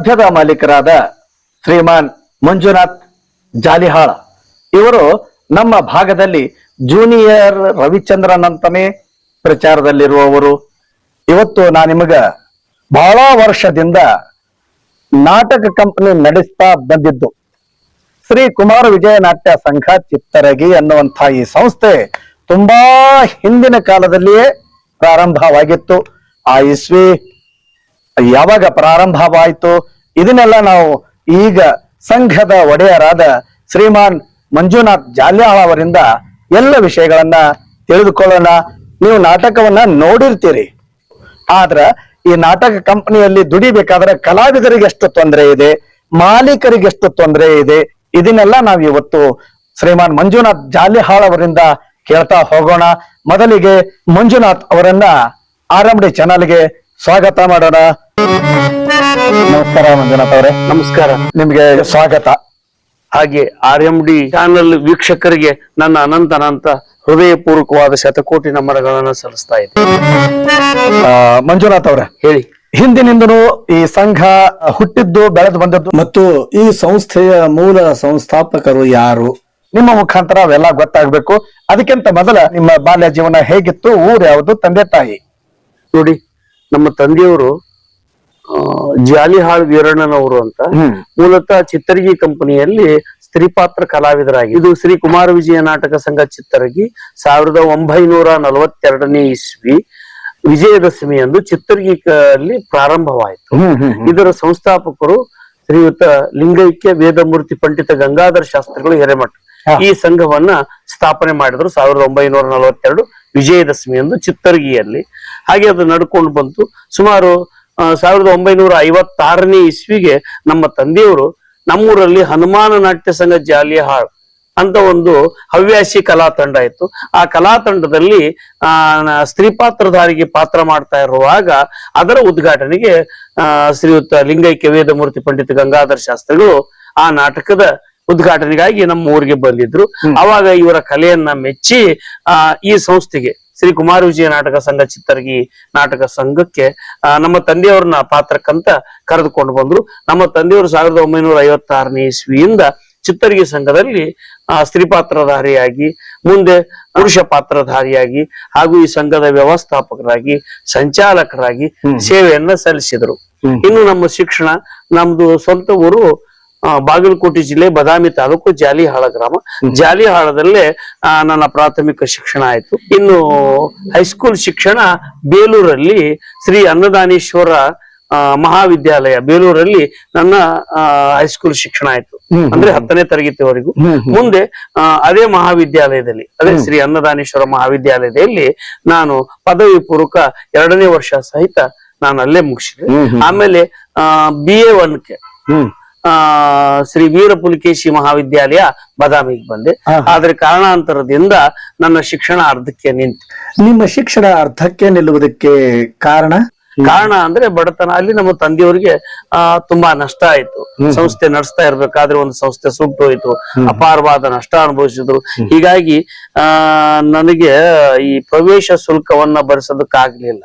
ಸದ್ಯದ ಮಾಲೀಕರಾದ ಶ್ರೀಮಾನ್ ಮಂಜುನಾಥ್ ಜಾಲಿಹಾಳ. ಇವರು ನಮ್ಮ ಭಾಗದಲ್ಲಿ ಜೂನಿಯರ್ ರವಿಚಂದ್ರನ್ ಅಂತಾನೆ ಪ್ರಚಾರದಲ್ಲಿರುವವರು. ಇವತ್ತು ನಾ ನಿಮಗ ಬಹಳ ವರ್ಷದಿಂದ ನಾಟಕ ಕಂಪನಿ ನಡೆಸ್ತಾ ಬಂದಿದ್ದು. ಶ್ರೀ ಕುಮಾರ ವಿಜಯ ನಾಟ್ಯ ಸಂಘ ಚಿತ್ತರಗಿ ಅನ್ನುವಂಥ ಈ ಸಂಸ್ಥೆ ತುಂಬಾ ಹಿಂದಿನ ಕಾಲದಲ್ಲಿಯೇ ಪ್ರಾರಂಭವಾಗಿತ್ತು. ಆ ಇಸ್ವಿ ಯಾವಾಗ ಪ್ರಾರಂಭವಾಯಿತು? ಇದನ್ನೆಲ್ಲ ನಾವು ಈಗ ಸಂಘದ ಒಡೆಯರಾದ ಶ್ರೀಮಾನ್ ಮಂಜುನಾಥ್ ಜಾಲ್ಯಾಳ ಅವರಿಂದ ಎಲ್ಲ ವಿಷಯಗಳನ್ನ ತಿಳಿದುಕೊಳ್ಳೋಣ. ನೀವು ನಾಟಕವನ್ನ ನೋಡಿರ್ತೀರಿ. ಆದ್ರ ಈ ನಾಟಕ ಕಂಪನಿಯಲ್ಲಿ ದುಡಿಬೇಕಾದ್ರೆ ಕಲಾವಿದರಿಗೆ ಎಷ್ಟು ತೊಂದರೆ ಇದೆ, ಮಾಲೀಕರಿಗೆ ಎಷ್ಟು ತೊಂದರೆ ಇದೆ, ಇದನ್ನೆಲ್ಲ ನಾವು ಇವತ್ತು ಶ್ರೀಮಾನ್ ಮಂಜುನಾಥ್ ಜಾಲಿಹಾಳ್ ಅವರಿಂದ ಕೇಳ್ತಾ ಹೋಗೋಣ. ಮೊದಲಿಗೆ ಮಂಜುನಾಥ್ ಅವರನ್ನ ಆರ್ ಚಾನಲ್ಗೆ ಸ್ವಾಗತ ಮಾಡೋಣ. ನಮಸ್ಕಾರ ಮಂಜುನಾಥ್ ಅವರೇ. ನಮಸ್ಕಾರ. ನಿಮ್ಗೆ ಸ್ವಾಗತ. ಹಾಗೆ ಆರ್ ಎಂ ಡಿ ಚಾನಲ್ ವೀಕ್ಷಕರಿಗೆ ನನ್ನ ಅನಂತ ಅನಂತ ಹೃದಯಪೂರ್ವಕವಾದ ಶತಕೋಟಿ ನಮನಗಳನ್ನು ಸಲ್ಲಿಸ್ತಾ ಇದೆ ಮಂಜುನಾಥ್ ಅವರೇ ಹೇಳಿ. ಹಿಂದಿನಿಂದನೂ ಈ ಸಂಘ ಹುಟ್ಟಿದ್ದು ಬೆಳೆದು ಬಂದದ್ದು ಮತ್ತು ಈ ಸಂಸ್ಥೆಯ ಮೂಲ ಸಂಸ್ಥಾಪಕರು ಯಾರು? ನಿಮ್ಮ ಮುಖಾಂತರ ಅವೆಲ್ಲ ಗೊತ್ತಾಗ್ಬೇಕು. ಅದಕ್ಕಿಂತ ಮೊದಲ ನಿಮ್ಮ ಬಾಲ್ಯ ಜೀವನ ಹೇಗಿತ್ತು? ಊರ್ ಯಾವುದು? ತಂದೆ ತಾಯಿ? ನೋಡಿ ನಮ್ಮ ತಂದೆಯವರು ಜಾಲಿಹಾಳ್ ವೀರಣ್ಣನವರು ಅಂತ. ಮೂಲತಃ ಚಿತ್ತರಗಿ ಕಂಪನಿಯಲ್ಲಿ ಸ್ತ್ರೀಪಾತ್ರ ಕಲಾವಿದರಾಗಿ. ಇದು ಶ್ರೀ ಕುಮಾರ ವಿಜಯ ನಾಟಕ ಸಂಘ ಚಿತ್ತರಗಿ ಸಾವಿರದ ಒಂಬೈನೂರ ನಲವತ್ತೆರಡನೇ ಇಸ್ವಿ ವಿಜಯದಶಮಿಯಂದು ಎಂದು ಅಲ್ಲಿ ಪ್ರಾರಂಭವಾಯಿತು. ಇದರ ಸಂಸ್ಥಾಪಕರು ಶ್ರೀಯುತ ಲಿಂಗೈಕ್ಯ ವೇದಮೂರ್ತಿ ಪಂಡಿತ ಗಂಗಾಧರ ಶಾಸ್ತ್ರಿಗಳು ಹಿರೇಮಠ. ಈ ಸಂಘವನ್ನ ಸ್ಥಾಪನೆ ಮಾಡಿದ್ರು ಸಾವಿರದ ಒಂಬೈನೂರ ನಲವತ್ತೆರಡು ವಿಜಯದಶಮಿಯಂದು ಚಿತ್ತರಗಿಯಲ್ಲಿ. ಹಾಗೆ ಅದು ನಡ್ಕೊಂಡು ಬಂತು. ಸುಮಾರು ಸಾವಿರದ ಒಂಬೈನೂರ ಐವತ್ತಾರನೇ ಇಸ್ವಿಗೆ ನಮ್ಮ ತಂದೆಯವರು ನಮ್ಮೂರಲ್ಲಿ ಹನುಮಾನ ನಾಟ್ಯ ಸಂಘ ಜಾಲಿಹಾಳ್ ಅಂತ ಒಂದು ಹವ್ಯಾಸಿ ಕಲಾ ತಂಡ ಇತ್ತು. ಆ ಕಲಾ ತಂಡದಲ್ಲಿ ಆ ಸ್ತ್ರೀ ಪಾತ್ರಧಾರಿಗೆ ಪಾತ್ರ ಮಾಡ್ತಾ ಇರುವಾಗ ಅದರ ಉದ್ಘಾಟನೆಗೆ ಆ ಶ್ರೀಯುತ ಲಿಂಗೈಕ್ಯ ವೇದಮೂರ್ತಿ ಪಂಡಿತ ಗಂಗಾಧರ ಶಾಸ್ತ್ರಿಗಳು ಆ ನಾಟಕದ ಉದ್ಘಾಟನೆಗಾಗಿ ನಮ್ಮ ಊರಿಗೆ ಬಂದಿದ್ರು. ಅವಾಗ ಇವರ ಕಲೆಯನ್ನ ಮೆಚ್ಚಿ ಆ ಈ ಸಂಸ್ಥೆಗೆ ಶ್ರೀ ಕುಮಾರ ವಿಜಯ ನಾಟಕ ಸಂಘ ಚಿತ್ತರಗಿ ನಾಟಕ ಸಂಘಕ್ಕೆ ನಮ್ಮ ತಂದೆಯವ್ರನ್ನ ಪಾತ್ರಕ್ಕಂತ ಕರೆದುಕೊಂಡು ಬಂದ್ರು. ನಮ್ಮ ತಂದೆಯವರು ಸಾವಿರದ ಒಂಬೈನೂರ ಐವತ್ತಾರನೇ ಇಸ್ವಿಯಿಂದ ಚಿತ್ತರ್ಗಿ ಸಂಘದಲ್ಲಿ ಆ, ಸ್ತ್ರೀ ಪಾತ್ರಧಾರಿಯಾಗಿ ಮುಂದೆ ಪುರುಷ ಪಾತ್ರಧಾರಿಯಾಗಿ ಹಾಗೂ ಈ ಸಂಘದ ವ್ಯವಸ್ಥಾಪಕರಾಗಿ ಸಂಚಾಲಕರಾಗಿ ಸೇವೆಯನ್ನ ಸಲ್ಲಿಸಿದರು. ಇನ್ನು ನಮ್ಮ ಶಿಕ್ಷಣ ನಮ್ದು ಸ್ವಂತ ಊರು ಬಾಗಲಕೋಟೆ ಜಿಲ್ಲೆ ಬದಾಮಿ ತಾಲೂಕು ಜಾಲಿಹಾಳ ಗ್ರಾಮ. ಜಾಲಿಹಾಳದಲ್ಲೇ ಆ, ನನ್ನ ಪ್ರಾಥಮಿಕ ಶಿಕ್ಷಣ ಆಯ್ತು. ಇನ್ನು ಹೈಸ್ಕೂಲ್ ಶಿಕ್ಷಣ ಬೇಲೂರಲ್ಲಿ ಶ್ರೀ ಅನ್ನದಾನೇಶ್ವರ ಮಹಾವಿದ್ಯಾಲಯ ಬೇಲೂರಲ್ಲಿ ನನ್ನ ಹೈಸ್ಕೂಲ್ ಶಿಕ್ಷಣ ಆಯ್ತು. ಅಂದ್ರೆ ಹತ್ತನೇ ತರಗತಿವರೆಗೂ. ಮುಂದೆ ಅದೇ ಮಹಾವಿದ್ಯಾಲಯದಲ್ಲಿ ಅದೇ ಶ್ರೀ ಅನ್ನದಾನೇಶ್ವರ ಮಹಾವಿದ್ಯಾಲಯದಲ್ಲಿ ನಾನು ಪದವಿ ಪೂರ್ವಕ ಎರಡನೇ ವರ್ಷ ಸಹಿತ ನಾನು ಅಲ್ಲೇ ಮುಗಿಸಿದೆ ಆಮೇಲೆ ಬಿ ಎ ಒನ್ಗೆ ಆ ಶ್ರೀ ವೀರ ಪುಲಿಕೇಶಿ ಮಹಾವಿದ್ಯಾಲಯ ಬದಾಮಿಗೆ ಬಂದೆ. ಆದ್ರೆ ಕಾರಣಾಂತರದಿಂದ ನನ್ನ ಶಿಕ್ಷಣ ಅರ್ಧಕ್ಕೆ ನಿಂತು. ನಿಮ್ಮ ಶಿಕ್ಷಣ ಅರ್ಧಕ್ಕೆ ನಿಲ್ಲುವುದಕ್ಕೆ ಕಾರಣ? ಕಾರಣ ಅಂದ್ರೆ ಬಡತನ. ಅಲ್ಲಿ ನಮ್ಮ ತಂದೆಯವರಿಗೆ ಆ ತುಂಬಾ ನಷ್ಟ ಆಯ್ತು. ಸಂಸ್ಥೆ ನಡೆಸ್ತಾ ಇರ್ಬೇಕಾದ್ರೆ ಒಂದು ಸಂಸ್ಥೆ ಸುಟ್ಟು ಹೋಯ್ತು ಅಪಾರವಾದ ನಷ್ಟ ಅನುಭವಿಸಿದ್ರು. ಹೀಗಾಗಿ ಆ ನನಗೆ ಈ ಪ್ರವೇಶ ಶುಲ್ಕವನ್ನ ಭರಿಸೋದಕ್ಕಾಗ್ಲಿಲ್ಲ.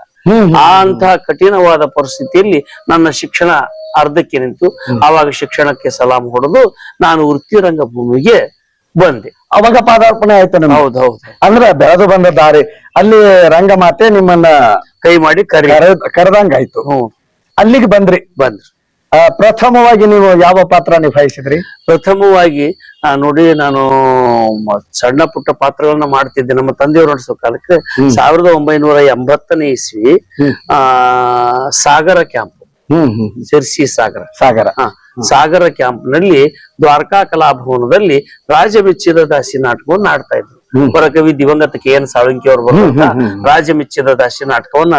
ಆ ಅಂತಹ ಕಠಿಣವಾದ ಪರಿಸ್ಥಿತಿಯಲ್ಲಿ ನನ್ನ ಶಿಕ್ಷಣ ಅರ್ಧಕ್ಕೆ ನಿಂತು ಆವಾಗ ಶಿಕ್ಷಣಕ್ಕೆ ಸಲಾಂ ಹೊಡೆದು ನಾನು ವೃತ್ತಿ ರಂಗಭೂಮಿಗೆ ಬಂದೆ. ಅವಾಗ ಪಾದಾರ್ಪಣೆ ಆಯ್ತು ನಮ್ಗೆ? ಹೌದು ಹೌದು. ಅಂದ್ರೆ ಬೆಳೆದು ಬಂದ ದಾರಿ ಅಲ್ಲಿ ರಂಗಮಾತೆ ನಿಮ್ಮನ್ನ ಕೈ ಮಾಡಿ ಕರಿ ಕರೆ- ಕರೆದಂಗಾಯ್ತು. ಹ್ಮ್. ಅಲ್ಲಿಗೆ ಬಂದ್ರಿ? ಬಂದ್ರು. ಪ್ರಥಮವಾಗಿ ನೀವು ಯಾವ ಪಾತ್ರ ನಿಭಾಯಿಸಿದ್ರಿ? ಪ್ರಥಮವಾಗಿ ನೋಡಿ ನಾನು ಸಣ್ಣ ಪುಟ್ಟ ಪಾತ್ರಗಳನ್ನ ಮಾಡ್ತಿದ್ದೆ. ನಮ್ಮ ತಂದೆಯವರು ನಡೆಸೋ ಕಾಲಕ್ಕೆ ಸಾವಿರದ ಒಂಬೈನೂರ ಎಂಬತ್ತನೇ ಇಸ್ವಿ ಆ ಸಾಗರ ಕ್ಯಾಂಪ್. ಜೆರ್ಸಿ ಸಾಗರ. ಸಾಗರ. ಸಾಗರ ಕ್ಯಾಂಪ್ನಲ್ಲಿ ದ್ವಾರಕಾ ಕಲಾಭವನದಲ್ಲಿ ರಾಜ ಮೆಚ್ಚಿದ ದಾಸಿ ನಾಟಕವನ್ನು ಆಡ್ತಾ ಇದ್ರು. ಹೊರಕವಿ ದಿವಂಗತ ಕೆ ಎನ್ ಸಾಳುಂಕಿ ಅವರು ಬರುವಂತ ರಾಜ ಮೆಚ್ಚಿದ ದಾಸಿ ನಾಟಕವನ್ನ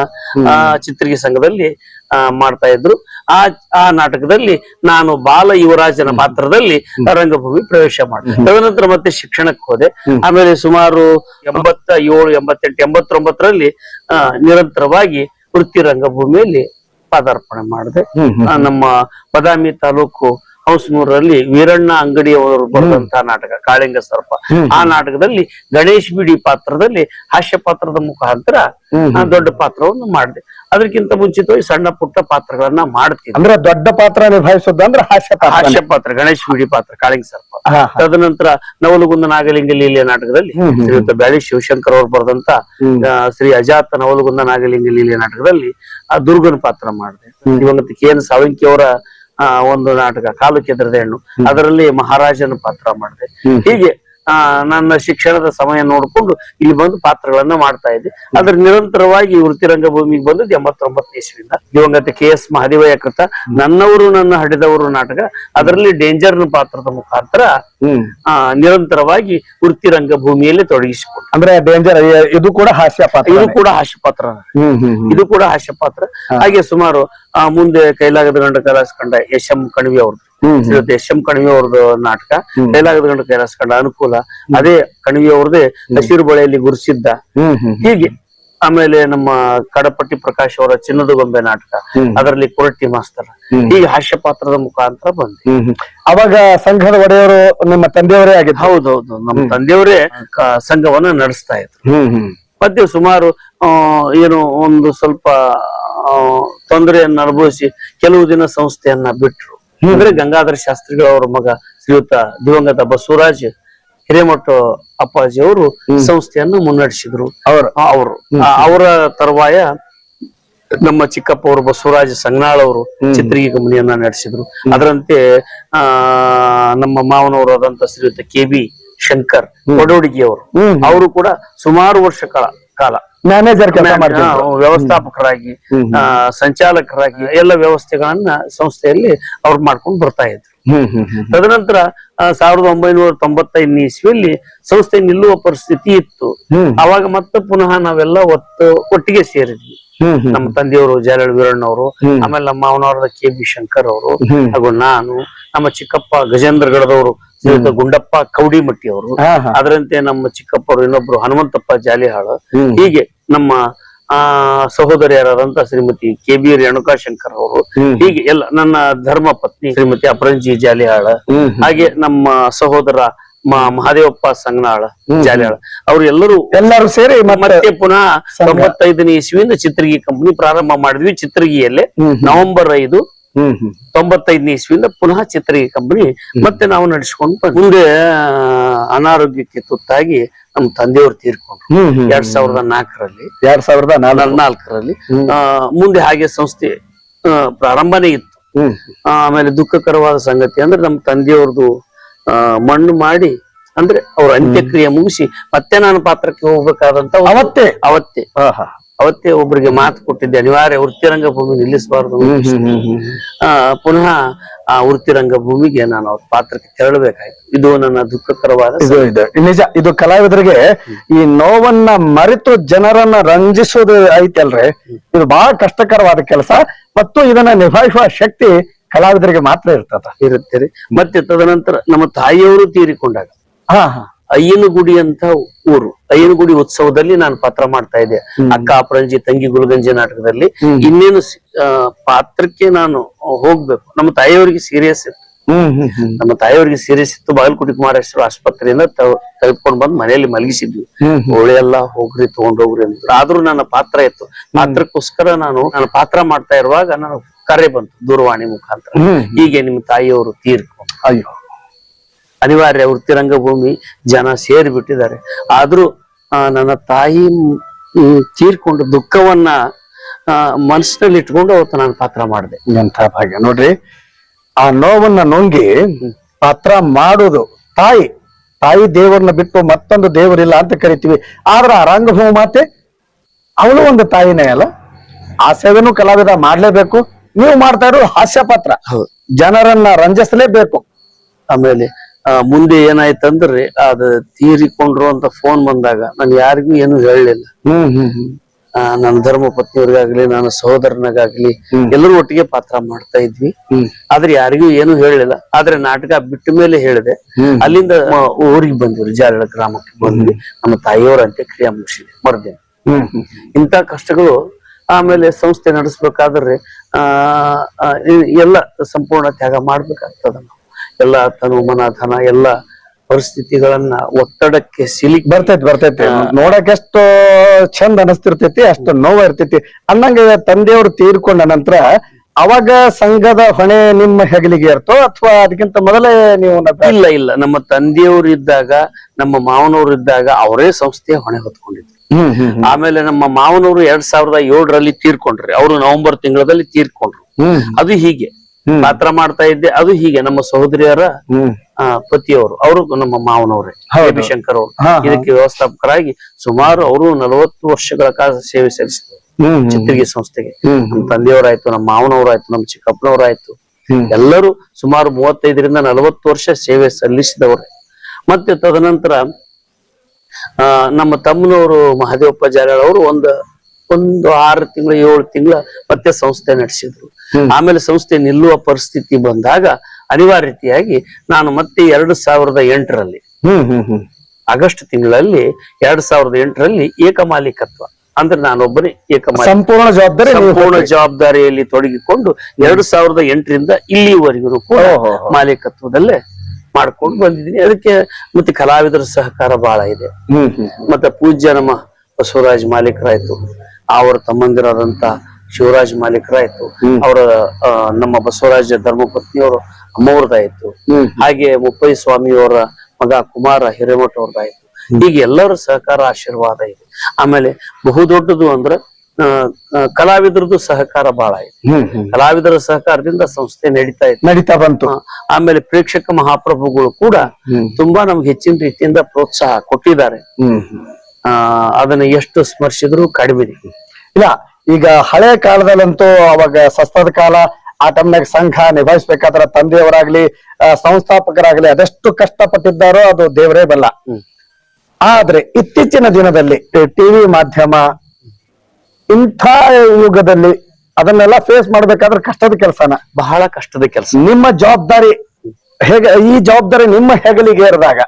ಆ ಚಿತ್ರಗಿ ಸಂಘದಲ್ಲಿ ಆ, ಮಾಡ್ತಾ ಇದ್ರು. ಆ ಆ ನಾಟಕದಲ್ಲಿ ನಾನು ಬಾಲ ಯುವರಾಜನ ಪಾತ್ರದಲ್ಲಿ ರಂಗಭೂಮಿ ಪ್ರವೇಶ ಮಾಡಿದೆ. ತದನಂತರ ಮತ್ತೆ ಶಿಕ್ಷಣಕ್ಕೆ ಹೋದೆ. ಆಮೇಲೆ ಸುಮಾರು ಎಂಬತ್ತ ಏಳು ಎಂಬತ್ತೆಂಟು ಎಂಬತ್ತೊಂಬತ್ತರಲ್ಲಿ ಆ, ನಿರಂತರವಾಗಿ ವೃತ್ತಿ ರಂಗಭೂಮಿಯಲ್ಲಿ ಪಾದಾರ್ಪಣೆ ಮಾಡಿದೆ. ನಮ್ಮ ಬದಾಮಿ ತಾಲೂಕು ಹೌಸ್ ಮೂರರಲ್ಲಿ ವೀರಣ್ಣ ಅಂಗಡಿಯವರು ಬರೆದಂತ ನಾಟಕ ಕಾಳಿಂಗ ಸರ್ಪ. ಆ ನಾಟಕದಲ್ಲಿ ಗಣೇಶ್ ಬಿಡಿ ಪಾತ್ರದಲ್ಲಿ ಹಾಸ್ಯ ಪಾತ್ರದ ಮುಖಾಂತರ ದೊಡ್ಡ ಪಾತ್ರವನ್ನು ಮಾಡಿದೆ. ಅದಕ್ಕಿಂತ ಮುಂಚಿತವಾಗಿ ಸಣ್ಣ ಪುಟ್ಟ ಪಾತ್ರಗಳನ್ನ ಮಾಡ್ತೀವಿ ಅಂದ್ರೆ ದೊಡ್ಡ ಪಾತ್ರ ನಿಭಾಯಿಸೋದು ಅಂದ್ರೆ ಹಾಸ್ಯ ಪಾತ್ರ ಹಾಸ್ಯ ಪಾತ್ರ ಗಣೇಶ್ ಬಿಡಿ ಪಾತ್ರ ಕಾಳಿಂಗ ಸರ್ಪ. ತದನಂತರ ನವಲಗುಂದ ನಾಗಲಿಂಗ ಲೀಲೆಯ ನಾಟಕದಲ್ಲಿ ಶ್ರೀಯುತ ಬ್ಯಾಳಿ ಶಿವಶಂಕರ್ ಅವರು ಬರೆದಂತ ಶ್ರೀ ಅಜಾತ ನವಲಗುಂದ ನಾಗಲಿಂಗ ಲೀಲೆಯ ನಾಟಕದಲ್ಲಿ ಆ ದುರ್ಗನ ಪಾತ್ರ ಮಾಡಿದೆ. ಇವತ್ತು ದಿವಂಗತ ಕೆ ಎನ್ ಸಾವಂಕಿ ಅವರ ಆ, ಒಂದು ನಾಟಕ ಕಾಲು ಚಿತ್ರದ ಹೆಣ್ಣು ಅದರಲ್ಲಿ ಮಹಾರಾಜನ ಪಾತ್ರ ಮಾಡಿದೆ. ಹೀಗೆ ನನ್ನ ಶಿಕ್ಷಣದ ಸಮಯ ನೋಡಿಕೊಂಡು ಇಲ್ಲಿ ಬಂದು ಪಾತ್ರಗಳನ್ನ ಮಾಡ್ತಾ ಇದ್ದೆ. ಅದ್ರ ನಿರಂತರವಾಗಿ ವೃತ್ತಿ ರಂಗಭೂಮಿಗೆ ಬಂದದ್ದು ಎಂಬತ್ತೊಂಬತ್ತನೇ ಇಸ್ವಿಯಿಂದ. ದಿವಂಗತ ಕೆ ಎಸ್ ಮಹದೇವಯ್ಯ ಕೃತ. ನನ್ನವರು ನನ್ನ ಹಡಿದವರು ನಾಟಕ. ಅದರಲ್ಲಿ ಡೇಂಜರ್ ಪಾತ್ರದ ಮುಖಾಂತರ ನಿರಂತರವಾಗಿ ವೃತ್ತಿ ರಂಗಭೂಮಿಯಲ್ಲಿ ತೊಡಗಿಸಿಕೊಂಡು. ಅಂದ್ರೆ ಡೇಂಜರ್ ಇದು ಕೂಡ ಹಾಸ್ಯ ಪಾತ್ರ. ಇದು ಕೂಡ ಹಾಸ್ಯ ಪಾತ್ರ. ಇದು ಕೂಡ ಹಾಸ್ಯ ಪಾತ್ರ. ಹಾಗೆ ಸುಮಾರು ಮುಂದೆ ಕೈಲಾಗದ ಗಂಡ ಕಲಾಸ್ಕೊಂಡ ಕಂಡ ಎಸ್ ಎಂ ಕಣಿವೆ ಅವ್ರದ್ದು ಎಸ್ ಎಂ ಕಣಿವೆ ಅವ್ರದ್ದು ನಾಟಕ ಡೈಲಾಗ್ ಗಂಡ ಕೈಲಾಸ ಅನುಕೂಲ. ಅದೇ ಕಣಿವೆ ಅವ್ರದೇ ಹಸಿರು ಬಳೆಯಲ್ಲಿ ಗುರುಸಿದ್ದ. ಹೀಗೆ. ಆಮೇಲೆ ನಮ್ಮ ಕಡಪಟ್ಟಿ ಪ್ರಕಾಶ್ ಅವರ ಚಿನ್ನದ ಗೊಂಬೆ ನಾಟಕ. ಅದರಲ್ಲಿ ಕೊರಟಿ ಮಾಸ್ತರ. ಈ ಹಾಸ್ಯ ಪಾತ್ರದ ಮುಖಾಂತರ ಬಂದೆ. ಅವಾಗ ಸಂಘದ ಒಡೆಯವರು ನಿಮ್ಮ ತಂದೆಯವರೇ ಆಗಿದ್ದು? ಹೌದೌದು ನಮ್ಮ ತಂದೆಯವರೇ ಸಂಘವನ್ನ ನಡೆಸ್ತಾ ಇದ್ರು. ಹ್ಮ್ ಸುಮಾರು ಏನು ಒಂದು ಸ್ವಲ್ಪ ತೊಂದರೆಯನ್ನ ಅನುಭವಿಸಿ ಕೆಲವು ದಿನ ಸಂಸ್ಥೆಯನ್ನ ಬಿಟ್ರು. ಅಂದ್ರೆ ಗಂಗಾಧರ ಶಾಸ್ತ್ರಿಗಳವರ ಮಗ ಶ್ರೀಯುತ ದಿವಂಗತ ಬಸವರಾಜ್ ಹಿರೇಮಠ ಅಪ್ಪಾಜಿ ಅವರು ಸಂಸ್ಥೆಯನ್ನು ಮುನ್ನಡೆಸಿದ್ರು. ಅವರು. ಅವರು. ಅವರ ತರುವಾಯ ನಮ್ಮ ಚಿಕ್ಕಪ್ಪ ಅವರು ಬಸವರಾಜ ಸಂಗ್ನಾಳ್ ಅವರು ಚಿತ್ರಿಗೆ ಕಂಪನಿಯನ್ನ ನಡೆಸಿದ್ರು. ಅದರಂತೆ ಆ ನಮ್ಮ ಮಾವನವರಾದಂತ ಶ್ರೀಯುತ ಕೆ ಬಿ ಶಂಕರ್ ಕೊಡೋಡಿಗೆ ಅವರು ಅವರು ಕೂಡ ಸುಮಾರು ವರ್ಷ ಕಾಲ ಕಾಲ ಮ್ಯಾನೇಜರ್ ಕೆಲಸ ವ್ಯವಸ್ಥಾಪಕರಾಗಿ ಸಂಚಾಲಕರಾಗಿ ಎಲ್ಲ ವ್ಯವಸ್ಥೆಗಳನ್ನ ಸಂಸ್ಥೆಯಲ್ಲಿ ಅವ್ರು ಮಾಡ್ಕೊಂಡು ಬರ್ತಾ ಇದ್ರು. ತದನಂತರ ಸಾವಿರದ ಒಂಬೈನೂರ ತೊಂಬತ್ತೈದನೇ ಇಸ್ವಿಯಲ್ಲಿ ಸಂಸ್ಥೆ ನಿಲ್ಲುವ ಪರಿಸ್ಥಿತಿ ಇತ್ತು. ಅವಾಗ ಮತ್ತೆ ಪುನಃ ನಾವೆಲ್ಲ ಒತ್ತು ಒಟ್ಟಿಗೆ ಸೇರಿದ್ವಿ. ನಮ್ಮ ತಂದೆಯವರು ಜಾಲಳ ವೀರಣ್ಣ ಅವರು. ಆಮೇಲೆ ನಮ್ಮ ಮಾವನವರದ ಕೆ ಬಿ ಶಂಕರ್ ಅವರು. ಹಾಗೂ ನಾನು ನಮ್ಮ ಚಿಕ್ಕಪ್ಪ ಗಜೇಂದ್ರ ಗಡದವರು ಶ್ರೀಯುತ ಗುಂಡಪ್ಪ ಕೌಡಿಮಟ್ಟಿ ಅವರು. ಅದರಂತೆ ನಮ್ಮ ಚಿಕ್ಕಪ್ಪರು ಇನ್ನೊಬ್ರು ಹನುಮಂತಪ್ಪ ಜಾಲಿಹಾಳ. ಹೀಗೆ ನಮ್ಮ ಆ ಸಹೋದರಿಯರಾದಂತ ಶ್ರೀಮತಿ ಕೆ ಬಿ ರೇಣುಕಾ ಶಂಕರ್ ಅವರು ಹೀಗೆ ಎಲ್ಲ ನನ್ನ ಧರ್ಮ ಪತ್ನಿ ಶ್ರೀಮತಿ ಅಪರಂಜಿ ಜಾಲಿಹಾಳ. ಹಾಗೆ ನಮ್ಮ ಸಹೋದರ ಮಹಾದೇವಪ್ಪ ಸಂಗನಾಳ ಜಾಲಿಹಾಳ. ಅವ್ರು ಎಲ್ಲರೂ ಎಲ್ಲರೂ ಸೇರಿ ಮತ್ತೆ ಪುನಃ. ತೊಂಬತ್ತೈದನೇ ಇಸ್ವಿಯಿಂದ ಚಿತ್ರಗಿ ಕಂಪನಿ ಪ್ರಾರಂಭ ಮಾಡಿದ್ವಿ ಚಿತ್ರಗಿಯಲ್ಲೇ. ನವೆಂಬರ್ ಐದು ತೊಂಬತ್ತೈದನೇ ಇಸ್ವಿಯಿಂದ ಪುನಃ ಚಿತ್ರಗಿ ಕಂಪನಿ ಮತ್ತೆ ನಾವು ನಡೆಸ್ಕೊಂಡು. ಮುಂದೆ ಅನಾರೋಗ್ಯಕ್ಕೆ ತುತ್ತಾಗಿ ನಮ್ಮ ತಂದೆಯವರು ತೀರ್ಕೊಂಡ್ರು. ಎರಡ್ ಸಾವಿರದ ನಾಲ್ಕರಲ್ಲಿ. ಎರಡ್ ಸಾವಿರದ ನಾಲ್ಕರಲ್ಲಿ. ಮುಂದೆ ಹಾಗೆ ಸಂಸ್ಥೆ ಪ್ರಾರಂಭನೇ ಇತ್ತು. ಆಮೇಲೆ ದುಃಖಕರವಾದ ಸಂಗತಿ ಅಂದ್ರೆ ನಮ್ಮ ತಂದೆಯವ್ರದ್ದು ಮಣ್ಣು ಮಾಡಿ ಅಂದ್ರೆ ಅವ್ರ ಅಂತ್ಯಕ್ರಿಯೆ ಮುಗಿಸಿ ಮತ್ತೆ ನಾನು ಪಾತ್ರಕ್ಕೆ ಹೋಗ್ಬೇಕಾದಂತ ಅವತ್ತೇ. ಅವತ್ತೇ. ಅವತ್ತೇ ಒಬ್ಬರಿಗೆ ಮಾತು ಕೊಟ್ಟಿದ್ದೆ ಅನಿವಾರ್ಯ ವೃತ್ತಿ ಭೂಮಿ ನಿಲ್ಲಿಸಬಾರ್ದು ಪುನಃ ಆ ವೃತ್ತಿ ಭೂಮಿಗೆ ನಾನು ಅವ್ರ ಪಾತ್ರಕ್ಕೆ ತೆರಳಬೇಕಾಯ್ತು. ಇದು ನನ್ನ ದುಃಖಕರವಾದ ಇದು ಇದು. ನಿಜ ಇದು ಕಲಾವಿದರಿಗೆ ಈ ನೋವನ್ನ ಮರೆತು ಜನರನ್ನ ರಂಜಿಸೋದು ಐತಲ್ರಿ ಇದು ಬಹಳ ಕಷ್ಟಕರವಾದ ಕೆಲಸ. ಮತ್ತು ಇದನ್ನ ನಿಭಾಯಿಸುವ ಶಕ್ತಿ ಕಲಾವಿದರಿಗೆ ಮಾತ್ರ ಇರ್ತದ. ಇರುತ್ತೆ ಮತ್ತೆ ತದನಂತರ ನಮ್ಮ ತಾಯಿಯವರು ತೀರಿಕೊಂಡಾಗ. ಹಾ ಹಾ. ಅಯ್ಯನಗುಡಿ ಅಂತ ಊರು. ಅಯ್ಯನಗುಡಿ ಉತ್ಸವದಲ್ಲಿ ನಾನು ಪಾತ್ರ ಮಾಡ್ತಾ ಇದ್ದೆ. ಅಕ್ಕ ಅಪರಂಜಿ ತಂಗಿ ಗುರುಗಂಜಿ ನಾಟಕದಲ್ಲಿ. ಇನ್ನೇನು ಪಾತ್ರಕ್ಕೆ ನಾನು ಹೋಗ್ಬೇಕು. ನಮ್ಮ ತಾಯಿಯವರಿಗೆ ಸೀರಿಯಸ್ ಇತ್ತು. ನಮ್ಮ ತಾಯಿಯವರಿಗೆ ಸೀರಿಯಸ್ ಇತ್ತು. ಬಾಗಲಕೋಟೆ ಕುಮಾರೇಶ್ವರ ಆಸ್ಪತ್ರೆಯಿಂದ ತೆಗೆದುಕೊಂಡು ಬಂದು ಮನೆಯಲ್ಲಿ ಮಲಗಿಸಿದ್ವಿ. ಹ್ಮ್ ಎಲ್ಲ ಹೋಗ್ರಿ ತಗೊಂಡೋಗ್ರಿ ಅಂತ ಆದ್ರೂ ನನ್ನ ಪಾತ್ರ ಇತ್ತು. ಪಾತ್ರಕ್ಕೋಸ್ಕರ ನಾನು ನನ್ನ ಪಾತ್ರ ಮಾಡ್ತಾ ಇರುವಾಗ ನಾನು ಕರೆ ಬಂತು. ದೂರವಾಣಿ ಮುಖಾಂತರ. ಹೀಗೆ ನಿಮ್ಮ ತಾಯಿಯವರು ತೀರ್ಕೊಂಡು ಅಯ್ಯೋ. ಅನಿವಾರ್ಯ ವೃತ್ತಿ ರಂಗಭೂಮಿ ಜನ ಸೇರಿ ಬಿಟ್ಟಿದ್ದಾರೆ ಆದ್ರೂ ನನ್ನ ತಾಯಿ ತೀರ್ಕೊಂಡು ದುಃಖವನ್ನ ಮನಸ್ಸಿನಲ್ಲಿ ಇಟ್ಕೊಂಡು ಅವತ್ತು ನಾನು ಪಾತ್ರ ಮಾಡಿದೆ. ಎಂಥ ಭಾಗ್ಯ. ನೋಡ್ರಿ ಆ ನೋವನ್ನ ನುಂಗಿ ಪಾತ್ರ ಮಾಡುದು ತಾಯಿ. ತಾಯಿ ದೇವರನ್ನ ಬಿಟ್ಟು ಮತ್ತೊಂದು ದೇವರಿಲ್ಲ ಅಂತ ಕರಿತೀವಿ. ಆದ್ರ ಆ ರಂಗಭೂಮಿ ಮಾತೆ ಅವಳು ಒಂದು ತಾಯಿನೇ ಅಲ್ಲ. ಆ ಸೇವೆನೂ ಕಲಾವಿದ ಮಾಡ್ಲೇಬೇಕು. ನೀವು ಮಾಡ್ತಾ ಇರೋ ಹಾಸ್ಯ ಪಾತ್ರ. ಜನರನ್ನ ರಂಜಿಸಲೇಬೇಕು. ಆಮೇಲೆ ಮುಂದೆ ಏನಾಯ್ತಂದ್ರಿ ಅದ ತೀರಿಕೊಂಡ್ರು ಅಂತ ಫೋನ್ ಬಂದಾಗ ನಾನು ಯಾರಿಗೂ ಏನು ಹೇಳಲಿಲ್ಲ. ನನ್ನ ಧರ್ಮ ಪತ್ನಿಯವ್ರಿಗಾಗ್ಲಿ ನನ್ನ ಸಹೋದರನಿಗಾಗ್ಲಿ ಹ್ಮ್. ಎಲ್ಲರೂ ಒಟ್ಟಿಗೆ ಪಾತ್ರ ಮಾಡ್ತಾ ಇದ್ವಿ. ಆದ್ರೆ ಯಾರಿಗೂ ಏನು ಹೇಳಲಿಲ್ಲ ಆದ್ರೆ ನಾಟಕ ಬಿಟ್ಟ ಮೇಲೆ ಹೇಳಿದೆ. ಅಲ್ಲಿಂದ ಊರಿಗೆ ಬಂದ್ವಿ ಜಾರಳ ಗ್ರಾಮಕ್ಕೆ ಬಂದ್ವಿ. ನಮ್ಮ ತಾಯಿಯವರ ಅಂತ್ಯಕ್ರಿಯೆ ಮುಗಿಸಿದೆ ಮರ್ದೇನೆ. ಇಂತ ಕಷ್ಟಗಳು ಆಮೇಲೆ ಸಂಸ್ಥೆ ನಡೆಸ್ಬೇಕಾದ್ರೆ ಆ ಆ, ಎಲ್ಲ ಸಂಪೂರ್ಣ ತ್ಯಾಗ ಮಾಡ್ಬೇಕಾಗ್ತದ. ನಾವು ಎಲ್ಲ ತನು ಮನ ಧನ ಎಲ್ಲ ಪರಿಸ್ಥಿತಿಗಳನ್ನ ಒತ್ತಡಕ್ಕೆ ಸಿಲುಕಿ ಬರ್ತೈತಿ ಬರ್ತೈತಿ. ನೋಡಕ್ ಎಷ್ಟು ಚಂದ ಅನಸ್ತಿರ್ತೈತಿ ಅಷ್ಟು ನೋವ ಇರ್ತೈತಿ. ಅನ್ನಂಗ ತಂದೆಯವರು ತೀರ್ಕೊಂಡ ನಂತರ ಅವಾಗ ಸಂಘದ ಹೊಣೆ ನಿಮ್ಮ ಹೆಗಲಿಗೆ ಇರ್ತೋ ಅಥವಾ ಅದಕ್ಕಿಂತ ಮೊದಲೇ ನೀವು ಇಲ್ಲ ಇಲ್ಲ. ನಮ್ಮ ತಂದೆಯವರು ಇದ್ದಾಗ ನಮ್ಮ ಮಾವನವರು ಇದ್ದಾಗ ಅವರೇ ಸಂಸ್ಥೆಯ ಹೊಣೆ ಹೊತ್ಕೊಂಡಿದ್ರು. ಆಮೇಲೆ ನಮ್ಮ ಮಾವನವರು ಎರಡ್ ಸಾವಿರದ ಏಳರಲ್ಲಿ ತೀರ್ಕೊಂಡ್ರಿ. ಅವರು ನವೆಂಬರ್ ತಿಂಗಳಲ್ಲಿ ತೀರ್ಕೊಂಡ್ರು. ಅದು ಹೀಗೆ. ಪಾತ್ರ ಮಾಡ್ತಾ ಇದ್ದೆ ಅದು ಹೀಗೆ ನಮ್ಮ ಸಹೋದರಿಯರ ಪತಿಯವರು ಅವರು ನಮ್ಮ ಮಾವನವರೇ. ರವಿಶಂಕರ್ ಅವರು. ಇದಕ್ಕೆ ವ್ಯವಸ್ಥಾಪಕರಾಗಿ ಸುಮಾರು ಅವರು ನಲವತ್ತು ವರ್ಷಗಳ ಕಾಲ ಸೇವೆ ಸಲ್ಲಿಸಿದ್ರು. ಚಿತ್ರಗಿ ಸಂಸ್ಥೆಗೆ ನಮ್ಮ ತಂದೆಯವರಾಯ್ತು ನಮ್ಮ ಮಾವನವರಾಯ್ತು ನಮ್ಮ ಚಿಕ್ಕಪ್ಪನವರಾಯ್ತು. ಎಲ್ಲರೂ ಸುಮಾರು ಮೂವತ್ತೈದರಿಂದ ನಲವತ್ತು ವರ್ಷ ಸೇವೆ ಸಲ್ಲಿಸಿದವರು ಮತ್ತೆ ತದನಂತರ ಆ ನಮ್ಮ ತಮ್ಮನವರು ಮಹದೇವಪ್ಪ ಜಾರ್ಯಾಳ್ ಅವರು ಒಂದು ಒಂದು ಆರು ತಿಂಗಳು ಏಳು ತಿಂಗಳ ಮತ್ತೆ ಸಂಸ್ಥೆ ನಡೆಸಿದ್ರು. ಆಮೇಲೆ ಸಂಸ್ಥೆ ನಿಲ್ಲುವ ಪರಿಸ್ಥಿತಿ ಬಂದಾಗ ಅನಿವಾರ್ಯತೆಯಾಗಿ ನಾನು ಮತ್ತೆ ಎರಡು ಸಾವಿರದ ಎಂಟರಲ್ಲಿ ಆಗಸ್ಟ್ ತಿಂಗಳಲ್ಲಿ ಎರಡ್ ಸಾವಿರದ ಎಂಟರಲ್ಲಿ ಏಕಮಾಲೀಕತ್ವ. ಅಂದ್ರೆ ನಾನೊಬ್ಬನೇ ಏಕಮಾಲಿ ಸಂಪೂರ್ಣ ಜವಾಬ್ದಾರಿ ಸಂಪೂರ್ಣ ಜವಾಬ್ದಾರಿಯಲ್ಲಿ ತೊಡಗಿಕೊಂಡು ಎರಡ್ ಸಾವಿರದ ಎಂಟರಿಂದ ಇಲ್ಲಿವರೆಗೂ ಕೂಡ ಮಾಲೀಕತ್ವದಲ್ಲೇ ಮಾಡ್ಕೊಂಡು ಬಂದಿದ್ದೀನಿ. ಅದಕ್ಕೆ ಮತ್ತೆ ಕಲಾವಿದರ ಸಹಕಾರ ಬಹಳ ಇದೆ. ಮತ್ತೆ ಪೂಜ್ಯ ನಮ್ಮ ಬಸವರಾಜ್ ಮಾಲೀಕರಾಯ್ತು. ಅವರ ತಮ್ಮಂದಿರಾದಂತ ಶಿವರಾಜ್ ಮಾಲೀಕರಾಯ್ತು. ಆಯ್ತು ಅವರ ನಮ್ಮ ಬಸವರಾಜ ಧರ್ಮಪತ್ನಿಯವರು ಅಮ್ಮವ್ರದಾಯ್ತು. ಹಾಗೆ ಮುಪ್ಪೈ ಸ್ವಾಮಿಯವರ ಮಗ ಕುಮಾರ ಹಿರೇಮಠ ಅವ್ರದ್ದಾಯ್ತು ಈಗ ಎಲ್ಲರ ಸಹಕಾರ ಆಶೀರ್ವಾದ ಇದೆ. ಆಮೇಲೆ ಬಹುದೊಡ್ಡದು ಅಂದ್ರೆ ಕಲಾವಿದರದ್ದು ಸಹಕಾರ ಬಹಳ ಹ್ಮ್ ಕಲಾವಿದರ ಸಹಕಾರದಿಂದ ಸಂಸ್ಥೆ ನಡೀತಾ ಇದೆ. ನಡೀತಾ ಬಂತು. ಆಮೇಲೆ ಪ್ರೇಕ್ಷಕ ಮಹಾಪ್ರಭುಗಳು ಕೂಡ ತುಂಬಾ ನಮ್ಗೆ ಹೆಚ್ಚಿನ ರೀತಿಯಿಂದ ಪ್ರೋತ್ಸಾಹ ಕೊಟ್ಟಿದ್ದಾರೆ. ಅದನ್ನ ಎಷ್ಟು ಸ್ಮರಿಸಿದ್ರು ಕಡಿಮೆ ಇಲ್ಲ ಈಗ ಹಳೆ ಕಾಲದಲ್ಲಂತೂ ಅವಾಗ ಸಸ್ತದ ಕಾಲ ಆ ಟೈಮ್ನಾಗ ಸಂಘ ನಿಭಾಯಿಸ್ಬೇಕಾದ್ರ ತಂದೆಯವರಾಗ್ಲಿ ಸಂಸ್ಥಾಪಕರಾಗ್ಲಿ ಅದೆಷ್ಟು ಕಷ್ಟಪಟ್ಟಿದ್ದಾರೋ ಅದು ದೇವರೇ ಬಲ್ಲ. ಆದ್ರೆ ಇತ್ತೀಚಿನ ದಿನದಲ್ಲಿ ಟಿವಿ ಮಾಧ್ಯಮ ಇಂಥ ಯುಗದಲ್ಲಿ ಅದನ್ನೆಲ್ಲ ಫೇಸ್ ಮಾಡ್ಬೇಕಾದ್ರೆ ಕಷ್ಟದ ಕೆಲಸನ. ಬಹಳ ಕಷ್ಟದ ಕೆಲಸ. ನಿಮ್ಮ ಜವಾಬ್ದಾರಿ ಹೇಗೆ ಈ ಜವಾಬ್ದಾರಿ ನಿಮ್ಮ ಹೆಗಲಿಗೆ ಏರಿದಾಗ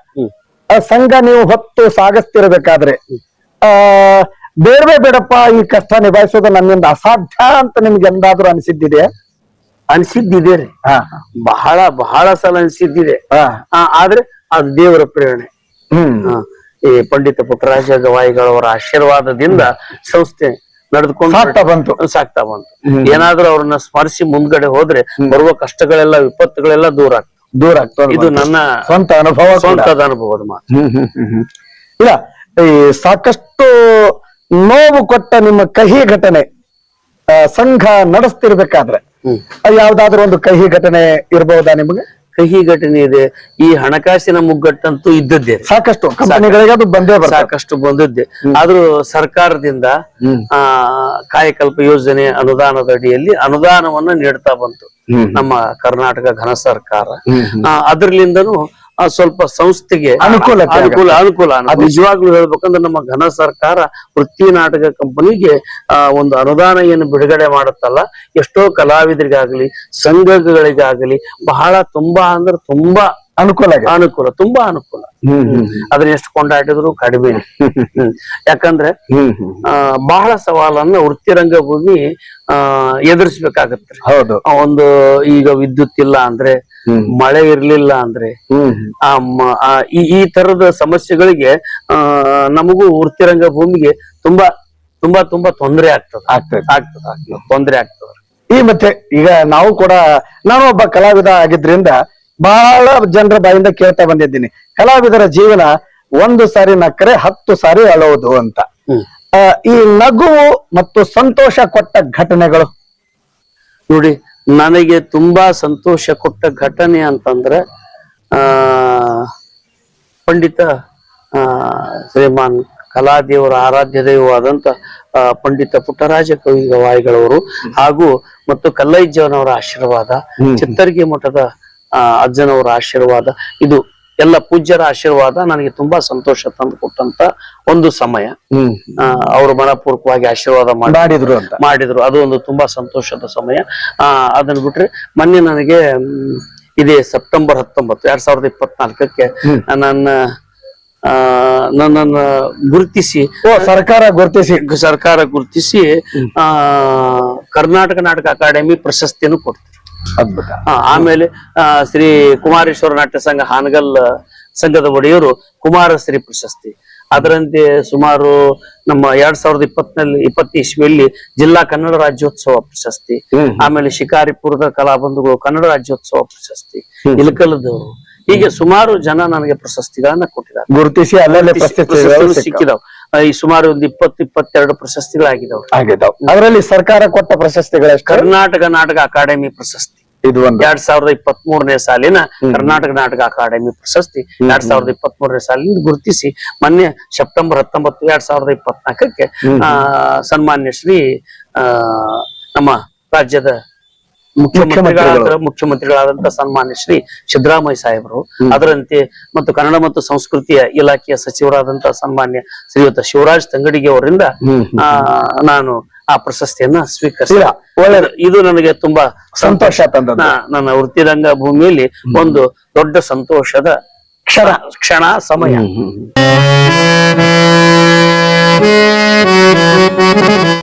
ಆ ಸಂಘ ನೀವು ಹೊತ್ತು ಸಾಗಿಸ್ತಿರ್ಬೇಕಾದ್ರೆ ಆ ಬೇಡವೇ ಬೇಡಪ್ಪ ಈ ಕಷ್ಟ ನಿಭಾಯಿಸೋದು ನನ್ನಿಂದ ಅಸಾಧ್ಯ ಅಂತ ನಿಮ್ಗೆ ಎಂದಾದ್ರೂ ಅನಿಸಿದ್ದಿದೆ ಅನ್ಸಿದ್ದಿದೆ ರೀ. ಬಹಳ ಬಹಳ ಸಲ ಅನ್ಸಿದ್ದಿದೆ. ಆ, ಆದ್ರೆ ಅದು ದೇವರ ಪ್ರೇರಣೆ. ಹ್ಮ್. ಈ ಪಂಡಿತ ಪುಟ್ಟರಾಜ ಗವಾಯಿಗಳವರ ಆಶೀರ್ವಾದದಿಂದ ಸಂಸ್ಥೆ ನಡೆದುಕೊಂಡು ಸಾಕ್ತಾ ಬಂತು. ಸಾಕ್ತಾ ಬಂತು. ಏನಾದ್ರೂ ಅವ್ರನ್ನ ಸ್ಮರಿಸಿ ಮುಂದ್ಗಡೆ ಹೋದ್ರೆ ಬರುವ ಕಷ್ಟಗಳೆಲ್ಲ ವಿಪತ್ತುಗಳೆಲ್ಲ ದೂರ ಆಗ್ತವೆ. ದೂರ ಆಗ್ತದೆ ಇದು ನನ್ನ ಸ್ವಂತ ಅನುಭವ ಕೂಡ. ಸ್ವಂತದ ಅನುಭವದ ಮಾತು. ಹ್ಮ್ ಹ್ಮ್ ಹ್ಮ್ ಹ್ಮ್. ಇಲ್ಲ ಈ ಸಾಕಷ್ಟು ನೋವು ಕೊಟ್ಟ ನಿಮ್ಮ ಕಹಿ ಘಟನೆ ಸಂಘ ನಡೆಸ್ತಿರ್ಬೇಕಾದ್ರೆ ಯಾವ್ದಾದ್ರು ಒಂದು ಕಹಿ ಘಟನೆ ಇರಬಹುದಾ ನಿಮಗೆ? ಕಹಿ ಘಟನೆ ಇದೆ. ಈ ಹಣಕಾಸಿನ ಮುಗ್ಗಟ್ಟಂತೂ ಇದ್ದದ್ದೇ. ಸಾಕಷ್ಟು ಕಂಪನಿಗಳಿಗೆ ಅದು ಬಂದೇ ಸಾಕಷ್ಟು ಬಂದಿದ್ದೆ. ಆದ್ರೂ ಸರ್ಕಾರದಿಂದ. ಆ ಕಾಯಕಲ್ಪ ಯೋಜನೆ ಅನುದಾನದ ಅಡಿಯಲ್ಲಿ ಅನುದಾನವನ್ನ ನೀಡ್ತಾ ಬಂತು. ನಮ್ಮ ಕರ್ನಾಟಕ ಘನ ಸರ್ಕಾರ. ಅದ್ರಲಿಂದನೂ ಆ, ಸ್ವಲ್ಪ ಸಂಸ್ಥೆಗೆ ಅನುಕೂಲ ಅನುಕೂಲ ಅನುಕೂಲ. ನಿಜವಾಗ್ಲೂ ಹೇಳ್ಬೇಕಂದ್ರೆ ನಮ್ಮ ಘನ ಸರ್ಕಾರ ವೃತ್ತಿ ನಾಟಕ ಕಂಪನಿಗೆ ಆ ಒಂದು ಅನುದಾನ ಏನು ಬಿಡುಗಡೆ ಮಾಡುತ್ತಲ್ಲ ಎಷ್ಟೋ ಕಲಾವಿದರಿಗಾಗ್ಲಿ ಸಂಘಗಳಿಗಾಗ್ಲಿ ಬಹಳ ತುಂಬಾ ಅಂದ್ರೆ ತುಂಬಾ ಅನುಕೂಲ ಆಗಿದೆ. ಅನುಕೂಲ ತುಂಬಾ ಅನುಕೂಲ. ಹ್ಮ್ ಹ್ಮ್ ಅದನ್ನ ಎಷ್ಟು ಕೊಂಡಾಡಿದ್ರು ಕಡಿಮೆ ಯಾಕಂದ್ರೆ ಹ್ಮ್ ಹ್ಮ್ ಆ ಬಹಳ ಸವಾಲನ್ನ ವೃತ್ತಿ ರಂಗಭೂಮಿ ಆ ಎದುರಿಸ್ಬೇಕಾಗತ್ತೆ. ಹೌದು. ಆ ಒಂದು ಈಗ ವಿದ್ಯುತ್ ಇಲ್ಲ ಅಂದ್ರೆ ಹ್ಮ್. ಮಳೆ ಇರ್ಲಿಲ್ಲ ಅಂದ್ರೆ ಹ್ಮ್. ಆ ಮ- ಆ ಈ ಈ ತರದ ಸಮಸ್ಯೆಗಳಿಗೆ ಆ ನಮಗೂ ವೃತ್ತಿ ರಂಗಭೂಮಿಗೆ ತುಂಬಾ ತುಂಬಾ ತುಂಬಾ ತೊಂದರೆ ಆಗ್ತದ. ಆಗ್ತದೆ. ಆಗ್ತದ ಆಗ್ತದ. ತೊಂದರೆ ಆಗ್ತದ. ಈ ಮತ್ತೆ ಈಗ ನಾವು ಕೂಡ ನಾನು ಒಬ್ಬ ಕಲಾವಿದ ಆಗಿದ್ರಿಂದ ಬಹಳ ಜನರ ಬಾಯಿಂದ ಕೇಳ್ತಾ ಬಂದಿದ್ದೀನಿ. ಕಲಾವಿದರ ಜೀವನ ಒಂದು ಸಾರಿ ನಕ್ಕರೆ ಹತ್ತು ಸಾರಿ ಅಳೋದು ಅಂತ. ಆ, ಈ ನಗು ಮತ್ತು ಸಂತೋಷ ಕೊಟ್ಟ ಘಟನೆಗಳು? ನೋಡಿ ನನಗೆ ತುಂಬಾ ಸಂತೋಷ ಕೊಟ್ಟ ಘಟನೆ ಅಂತಂದ್ರೆ ಆ ಪಂಡಿತ ಆ ಶ್ರೀಮಾನ್ ಕಲಾದೇವರ ಆರಾಧ್ಯ ದೈವವಾದಂತ ಪಂಡಿತ ಪುಟ್ಟರಾಜ ಕವಿ ಗವಾಯಿಗಳವರು ಹಾಗೂ ಮತ್ತು ಕಲ್ಲೈಜ್ಜವನವರ ಆಶೀರ್ವಾದ. ಚಿತ್ತರ್ಗಿ ಮಠದ ಆ, ಅಜ್ಜನವರ ಆಶೀರ್ವಾದ. ಇದು ಎಲ್ಲ ಪೂಜ್ಯರ ಆಶೀರ್ವಾದ ನನಗೆ ತುಂಬಾ ಸಂತೋಷ ತಂದು ಕೊಟ್ಟಂತ ಒಂದು ಸಮಯ. ಅವರು ಮನಪೂರ್ವಕವಾಗಿ ಆಶೀರ್ವಾದ ಮಾಡಿ ಮಾಡಿದ್ರು ಅಂತ. ಮಾಡಿದ್ರು. ಅದು ಒಂದು ತುಂಬಾ ಸಂತೋಷದ ಸಮಯ. ಆ ಅದನ್ನ ಬಿಟ್ರೆ ಮೊನ್ನೆ ನನಗೆ ಇದೇ ಸೆಪ್ಟೆಂಬರ್ ಹತ್ತೊಂಬತ್ತು ಎರಡ್ ಸಾವಿರದ ಇಪ್ಪತ್ನಾಲ್ಕಕ್ಕೆ ನನ್ನ ನನ್ನನ್ನು ನನ್ನನ್ನ ಗುರುತಿಸಿ ಸರ್ಕಾರ ಗುರುತಿಸಿ. ಸರ್ಕಾರ ಗುರುತಿಸಿ ಆ ಕರ್ನಾಟಕ ನಾಟಕ ಅಕಾಡೆಮಿ ಪ್ರಶಸ್ತಿಯನ್ನು ಕೊಡ್ತಾರೆ ಅದ್ಭುತ. ಆಮೇಲೆ ಶ್ರೀ ಕುಮಾರೇಶ್ವರ ನಾಟ್ಯ ಸಂಘ ಹಾನಗಲ್ ಸಂಘದ ಒಡೆಯರು ಕುಮಾರಶ್ರೀ ಪ್ರಶಸ್ತಿ. ಅದರಂತೆ ಸುಮಾರು ನಮ್ಮ ಎರಡ್ ಸಾವಿರದ ಇಪ್ಪತ್ನಲ್ಲಿ ಇಪ್ಪತ್ತು ಇಸ್ವಿಯಲ್ಲಿ ಜಿಲ್ಲಾ ಕನ್ನಡ ರಾಜ್ಯೋತ್ಸವ ಪ್ರಶಸ್ತಿ. ಆಮೇಲೆ ಶಿಕಾರಿಪುರದ ಕಲಾಬಂಧುಗಳು ಕನ್ನಡ ರಾಜ್ಯೋತ್ಸವ ಪ್ರಶಸ್ತಿ. ಇಲಕಲದವರು. ಹೀಗೆ ಸುಮಾರು ಜನ ನನಗೆ ಪ್ರಶಸ್ತಿಗಳನ್ನ ಕೊಟ್ಟಿದ್ದಾರೆ. ಗುರುತಿಸಿ ಅಲ್ಲಲ್ಲೇ ಪ್ರಶಸ್ತಿಗಳು ಸಿಕ್ಕಿದವು. ಈ ಸುಮಾರು ಒಂದು ಇಪ್ಪತ್ತು ಇಪ್ಪತ್ತೆರಡು ಪ್ರಶಸ್ತಿಗಳಾಗಿದ್ದಾವೆ. ಅದರಲ್ಲಿ ಸರ್ಕಾರ ಕೊಟ್ಟ ಪ್ರಶಸ್ತಿಗಳ ಕರ್ನಾಟಕ ನಾಟಕ ಅಕಾಡೆಮಿ ಪ್ರಶಸ್ತಿ. ಇದು ಒಂದು. ಎರಡ್ ಸಾವಿರದ ಇಪ್ಪತ್ತ್ ಮೂರನೇ ಸಾಲಿನ ಕರ್ನಾಟಕ ನಾಟಕ ಅಕಾಡೆಮಿ ಪ್ರಶಸ್ತಿ. ಎರಡ್ ಸಾವಿರದ ಇಪ್ಪತ್ತ್ ಮೂರನೇ ಸಾಲಿನ ಗುರುತಿಸಿ ಮೊನ್ನೆ ಸೆಪ್ಟೆಂಬರ್ ಹತ್ತೊಂಬತ್ತು ಎರಡ್ ಸಾವಿರದ ಇಪ್ಪತ್ನಾಲ್ಕಕ್ಕೆ ಆ ಸನ್ಮಾನ್ಯ ಶ್ರೀ ಆ ನಮ್ಮ ರಾಜ್ಯದ ಮುಖ್ಯಮಂತ್ರಿಗಳಾದ ಮುಖ್ಯಮಂತ್ರಿಗಳಾದಂತ ಸನ್ಮಾನ್ಯ ಶ್ರೀ ಸಿದ್ದರಾಮಯ್ಯ ಸಾಹೇಬರು. ಅದರಂತೆ ಮತ್ತು ಕನ್ನಡ ಮತ್ತು ಸಂಸ್ಕೃತಿಯ ಇಲಾಖೆಯ ಸಚಿವರಾದಂತ ಸನ್ಮಾನ್ಯ ಶ್ರೀಯುತ ಶಿವರಾಜ್ ತಂಗಡಿಗೆ ಅವರಿಂದ ಆ ನಾನು ಆ ಪ್ರಶಸ್ತಿಯನ್ನ ಸ್ವೀಕರಿಸಿದ ಒಳ್ಳೆಯದು ಇದು ನನಗೆ ತುಂಬಾ ಸಂತೋಷ ತಂದ ನನ್ನ ವೃತ್ತಿರಂಗ ಭೂಮಿಯಲ್ಲಿ ಒಂದು ದೊಡ್ಡ ಸಂತೋಷದ ಕ್ಷಣ. ಕ್ಷಣ ಸಮಯ.